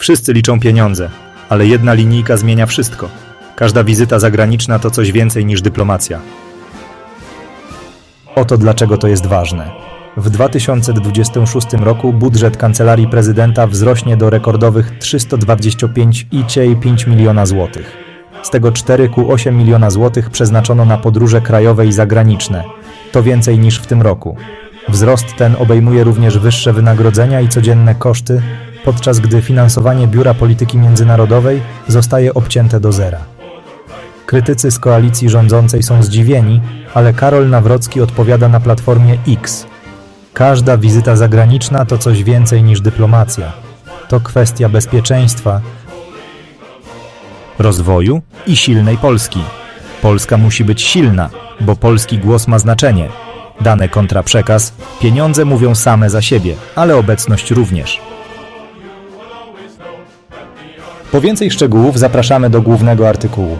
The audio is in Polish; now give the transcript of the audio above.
Wszyscy liczą pieniądze, ale jedna linijka zmienia wszystko. Każda wizyta zagraniczna to coś więcej niż dyplomacja. Oto dlaczego to jest ważne. W 2026 roku budżet Kancelarii Prezydenta wzrośnie do rekordowych 325,5 miliona złotych. Z tego 4,8 miliona złotych przeznaczono na podróże krajowe i zagraniczne. To więcej niż w tym roku. Wzrost ten obejmuje również wyższe wynagrodzenia i codzienne koszty, podczas gdy finansowanie Biura Polityki Międzynarodowej zostaje obcięte do zera. Krytycy z koalicji rządzącej są zdziwieni, ale Karol Nawrocki odpowiada na platformie X. Każda wizyta zagraniczna to coś więcej niż dyplomacja. To kwestia bezpieczeństwa, rozwoju i silnej Polski. Polska musi być silna, bo polski głos ma znaczenie. Dane kontra przekaz, pieniądze mówią same za siebie, ale obecność również. Po więcej szczegółów zapraszamy do głównego artykułu.